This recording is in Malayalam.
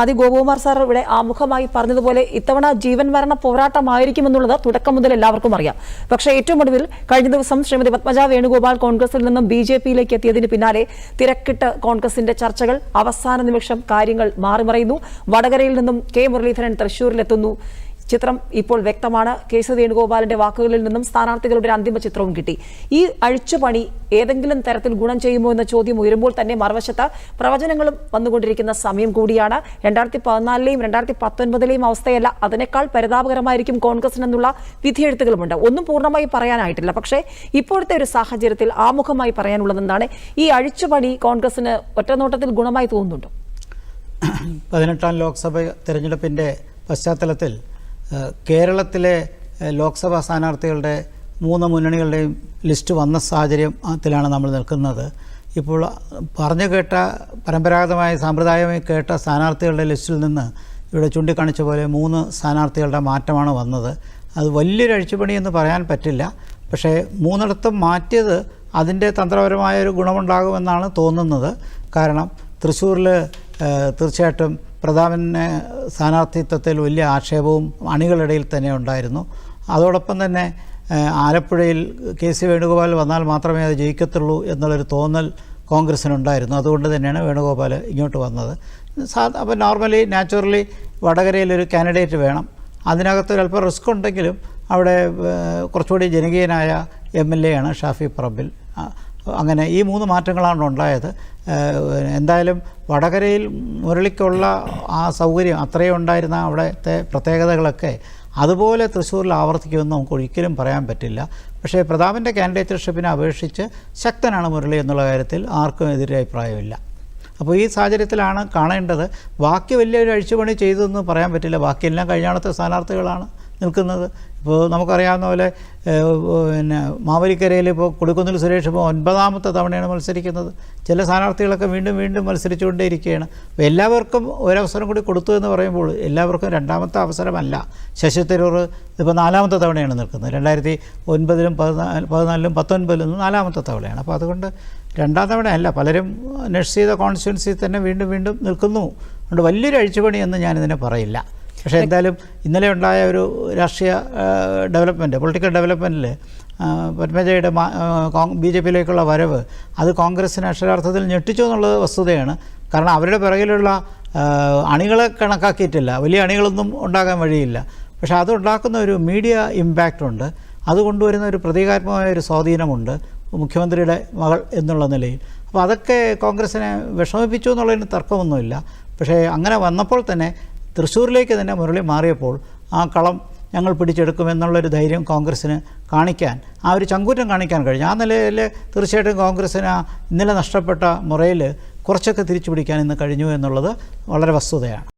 ആദ്യ ഗോപകുമാർ സാർ ഇവിടെ ആമുഖമായി പറഞ്ഞതുപോലെ ഇത്തവണ ജീവൻ മരണ പോരാട്ടമായിരിക്കുമെന്നുള്ളത് തുടക്കം മുതൽ എല്ലാവർക്കും അറിയാം. പക്ഷേ ഏറ്റവും ഒടുവിൽ കഴിഞ്ഞ ദിവസം ശ്രീമതി പത്മജ വേണുഗോപാൽ കോൺഗ്രസിൽ നിന്നും ബി ജെ പിയിലേക്ക് എത്തിയതിന് പിന്നാലെ തിരക്കിട്ട് കോൺഗ്രസിന്റെ ചർച്ചകൾ അവസാന നിമിഷം കാര്യങ്ങൾ മാറിമറയുന്നു. വടകരയിൽ നിന്നും കെ മുരളീധരൻ തൃശൂരിലെത്തുന്നു ചിത്രം ഇപ്പോൾ വ്യക്തമാണ്. കെ സി വേണുഗോപാലിന്റെ വാക്കുകളിൽ നിന്നും സ്ഥാനാർത്ഥികളുടെ അന്തിമ ചിത്രവും കിട്ടി. ഈ അഴിച്ചുപണി ഏതെങ്കിലും തരത്തിൽ ഗുണം ചെയ്യുമോ എന്ന ചോദ്യം ഉയരുമ്പോൾ തന്നെ മറുവശത്ത് പ്രവചനങ്ങളും വന്നുകൊണ്ടിരിക്കുന്ന സമയം കൂടിയാണ്. രണ്ടായിരത്തി പതിനാലിലെയും രണ്ടായിരത്തി പത്തൊൻപതിലെയും അവസ്ഥയല്ല. അതിനേക്കാൾ പരിതാപകരമായിരിക്കും കോൺഗ്രസിനെന്നുള്ള വിധിയെഴുത്തുകളുമുണ്ട്. ഒന്നും പൂർണമായി പറയാനായിട്ടില്ല. പക്ഷേ ഇപ്പോഴത്തെ ഒരു സാഹചര്യത്തിൽ ആമുഖമായി പറയാനുള്ളതെന്താണ്? ഈ അഴിച്ചുപണി കോൺഗ്രസിന് ഒറ്റനോട്ടത്തിൽ ഗുണമായി തോന്നുന്നുണ്ടോ? പതിനെട്ടാം ലോക്സഭ തെരഞ്ഞെടുപ്പിന്റെ പശ്ചാത്തലത്തിൽ കേരളത്തിലെ ലോക്സഭാ സ്ഥാനാർത്ഥികളുടെ മൂന്ന് മുന്നണികളുടെയും ലിസ്റ്റ് വന്ന സാഹചര്യത്തിലാണ് നമ്മൾ നിൽക്കുന്നത്. ഇപ്പോൾ പറഞ്ഞു കേട്ട പരമ്പരാഗതമായ സാമ്പ്രദായമായി കേട്ട സ്ഥാനാർത്ഥികളുടെ ലിസ്റ്റിൽ നിന്ന് ഇവിടെ ചൂണ്ടിക്കാണിച്ച പോലെ മൂന്ന് സ്ഥാനാർത്ഥികളുടെ മാറ്റമാണ് വന്നത്. അത് വലിയൊരു അഴിച്ചുപണി എന്ന് പറയാൻ പറ്റില്ല. പക്ഷേ മൂന്നിടത്തും മാറ്റിയത് അതിന്റെ തന്ത്രപരമായ ഒരു ഗുണമുണ്ടാകുമെന്നാണ് തോന്നുന്നത്. കാരണം തൃശ്ശൂരിൽ തീർച്ചയായിട്ടും പ്രതാപന് സ്ഥാനാർത്ഥിത്വത്തിൽ വലിയ ആക്ഷേപവും അണികളിടയിൽ തന്നെ ഉണ്ടായിരുന്നു. അതോടൊപ്പം തന്നെ ആലപ്പുഴയിൽ കെ സി വേണുഗോപാൽ വന്നാൽ മാത്രമേ അത് ജയിക്കത്തുള്ളൂ എന്നുള്ളൊരു തോന്നൽ കോൺഗ്രസ്സിനുണ്ടായിരുന്നു അതുകൊണ്ട് തന്നെയാണ് വേണുഗോപാൽ ഇങ്ങോട്ട് വന്നത്. സാധാ അപ്പോൾ നോർമലി നാച്ചുറലി വടകരയിലൊരു കാൻഡിഡേറ്റ് വേണം. അതിനകത്ത് ഒരല്പം റിസ്ക് ഉണ്ടെങ്കിലും അവിടെ കുറച്ചുകൂടി ജനകീയനായ എം എൽ എ ആണ് ഷാഫി പറമ്പിൽ. അങ്ങനെ ഈ മൂന്ന് മാറ്റങ്ങളാണ് ഉണ്ടായത്. എന്തായാലും വടകരയിൽ മുരളിക്കുള്ള ആ സൗകര്യം അത്രയും ഉണ്ടായിരുന്ന അവിടുത്തെ പ്രത്യേകതകളൊക്കെ അതുപോലെ തൃശ്ശൂരിൽ ആവർത്തിക്കുമെന്ന് നമുക്ക് ഒരിക്കലും പറയാൻ പറ്റില്ല. പക്ഷേ പ്രതാപന്റെ കാൻഡിഡേറ്റർഷിപ്പിനെ അപേക്ഷിച്ച് ശക്തനാണ് മുരളി എന്നുള്ള കാര്യത്തിൽ ആർക്കും എതിരെ അഭിപ്രായമില്ല. അപ്പോൾ ഈ സാഹചര്യത്തിലാണ് കാണേണ്ടത്. ബാക്കി വലിയൊരു അഴിച്ചുപണി ചെയ്തതെന്ന് പറയാൻ പറ്റില്ല. ബാക്കിയെല്ലാം കഴിഞ്ഞാണത്തെ സ്ഥാനാർത്ഥികളാണ്. നിൽക്കുന്നത്. ഇപ്പോൾ നമുക്കറിയാവുന്ന പോലെ പിന്നെ മാവലിക്കരയിൽ ഇപ്പോൾ കൊടുക്കുന്നിൽ സുരേഷ് ഇപ്പോൾ ഒൻപതാമത്തെ തവണയാണ് മത്സരിക്കുന്നത്. ചില സ്ഥാനാർത്ഥികളൊക്കെ വീണ്ടും വീണ്ടും മത്സരിച്ചുകൊണ്ടേയിരിക്കുകയാണ്. അപ്പോൾ എല്ലാവർക്കും ഒരവസരം കൂടി കൊടുത്തു എന്ന് പറയുമ്പോൾ എല്ലാവർക്കും രണ്ടാമത്തെ അവസരമല്ല. ശശി തരൂർ ഇപ്പോൾ നാലാമത്തെ തവണയാണ് നിൽക്കുന്നത്. രണ്ടായിരത്തി ഒൻപതിലും പതിനാല് പതിനാലിലും പത്തൊൻപതിലും നാലാമത്തെ തവണയാണ്. അപ്പോൾ അതുകൊണ്ട് രണ്ടാം തവണയല്ല പലരും നഴ്സ് ചെയ്ത കോൺസ്റ്റിറ്റ്യുവൻസി തന്നെ വീണ്ടും വീണ്ടും നിൽക്കുന്നു. അതുകൊണ്ട് വലിയൊരു അഴിച്ചുപണി എന്ന് ഞാനിതിനെ പറയില്ല. പക്ഷേ എന്തായാലും ഇന്നലെ ഉണ്ടായ ഒരു രാഷ്ട്രീയ ഡെവലപ്മെന്റ് പൊളിറ്റിക്കൽ ഡെവലപ്മെന്റിൽ പത്മജയുടെ ബി ജെ പിയിലേക്കുള്ള വരവ് അത് കോൺഗ്രസിന് അക്ഷരാർത്ഥത്തിൽ ഞെട്ടിച്ചു എന്നുള്ളത് വസ്തുതയാണ്. കാരണം അവരുടെ പിറകിലുള്ള അണികളെ കണക്കാക്കിയിട്ടില്ല. വലിയ അണികളൊന്നും ഉണ്ടാകാൻ വഴിയില്ല. പക്ഷേ അതുണ്ടാക്കുന്ന ഒരു മീഡിയ ഇമ്പാക്റ്റ് ഉണ്ട്. അത് കൊണ്ടുവരുന്ന ഒരു പ്രതീകാത്മകമായ ഒരു സ്വാധീനമുണ്ട് മുഖ്യമന്ത്രിയുടെ മകൾ എന്നുള്ള നിലയിൽ. അപ്പോൾ അതൊക്കെ കോൺഗ്രസിനെ വിഷമിപ്പിച്ചു എന്നുള്ളതിന് തർക്കമൊന്നുമില്ല. പക്ഷേ അങ്ങനെ വന്നപ്പോൾ തന്നെ തൃശ്ശൂരിലേക്ക് തന്നെ മുരളി മാറിയപ്പോൾ ആ കളം ഞങ്ങൾ പിടിച്ചെടുക്കുമെന്നുള്ളൊരു ധൈര്യം കോൺഗ്രസ്സിന് കാണിക്കാൻ ആ ഒരു ചങ്കൂറ്റം കാണിക്കാൻ കഴിഞ്ഞു. ആ നിലയിൽ തീർച്ചയായിട്ടും കോൺഗ്രസ്സിന് ഇന്നലെ നഷ്ടപ്പെട്ട മുറയിൽ കുറച്ചൊക്കെ തിരിച്ചു പിടിക്കാൻ ഇന്ന് കഴിഞ്ഞു എന്നുള്ളത് വളരെ വസ്തുതയാണ്.